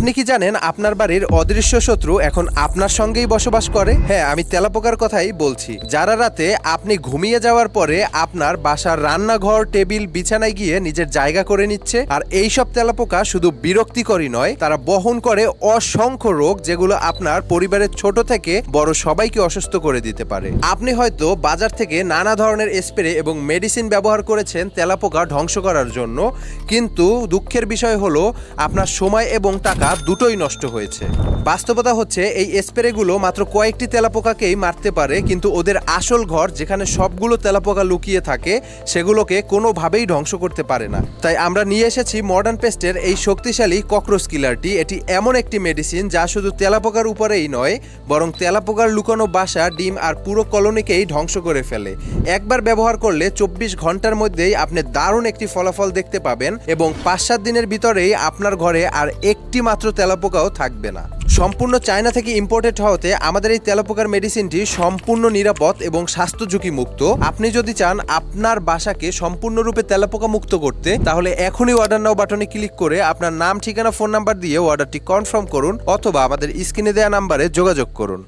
আপনি কি জানেন আপনার বাড়ির অদৃশ্য শত্রু এখন আপনার সঙ্গেই বসবাস করে? হ্যাঁ আমি তেলাপোকার কথাই বলছি। যারা রাতে আপনি ঘুমিয়ে যাওয়ার পরে আপনার বাসার রান্নাঘর, টেবিল, বিছানায় গিয়ে নিজের জায়গা করে নিচ্ছে, আর এই সব তেলাপোকা শুধু বিরক্তিকরই নয়, তারা বহন করে অসংখ্য রোগ যেগুলো আপনার পরিবারের ছোট থেকে বড় সবাইকে অসুস্থ করে দিতে পারে। আপনি হয়তো বাজার থেকে নানা ধরনের স্প্রে এবং মেডিসিন ব্যবহার করেছেন তেলাপোকা ধ্বংস করার জন্য, কিন্তু দুঃখের বিষয় হলো আপনার সময় এবং টাকা দুটোই নষ্ট হয়েছে। বাস্তবতা হচ্ছে, এই স্প্রেগুলো মাত্র কয়েকটি তেলাপোকাকেই মারতে পারে, কিন্তু ওদের আসল ঘর যেখানে সবগুলো তেলাপোকা লুকিয়ে থাকে, সেগুলোকে কোনোভাবেই ধ্বংস করতে পারে না। তাই আমরা নিয়ে এসেছি মডার্ন পেস্টের এই শক্তিশালী ককরোচ কিলারটি এটি এমন একটি মেডিসিন যা শুধু তেলাপোকার উপরেই নয়, বরং তেলাপোকার লুকানো বাসা, ডিম আর পুরো কলোনিকেই ধ্বংস করে ফেলে। একবার ব্যবহার করলে চব্বিশ ঘণ্টার মধ্যেই আপনি দারুণ একটি ফলাফল দেখতে পাবেন এবং পাঁচ সাত দিনের ভিতরেই আপনার ঘরে আর একটি মাত্র তেলাপোকাও থাকবে না। সম্পূর্ণ চায়না থেকে ইম্পোর্টেড হওয়াতে আমাদের এই তেলাপোকার মেডিসিনটি সম্পূর্ণ নিরাপদ এবং স্বাস্থ্য ঝুঁকি মুক্ত আপনি যদি চান আপনার বাসাকে সম্পূর্ণরূপে তেলাপোকা মুক্ত করতে, তাহলে এখনই অর্ডার নাও বাটনে ক্লিক করে আপনার নাম, ঠিকানা ফোন নাম্বার দিয়ে অর্ডারটি কনফার্ম করুন অথবা আমাদের স্ক্রিনে দেওয়া নাম্বারে যোগাযোগ করুন।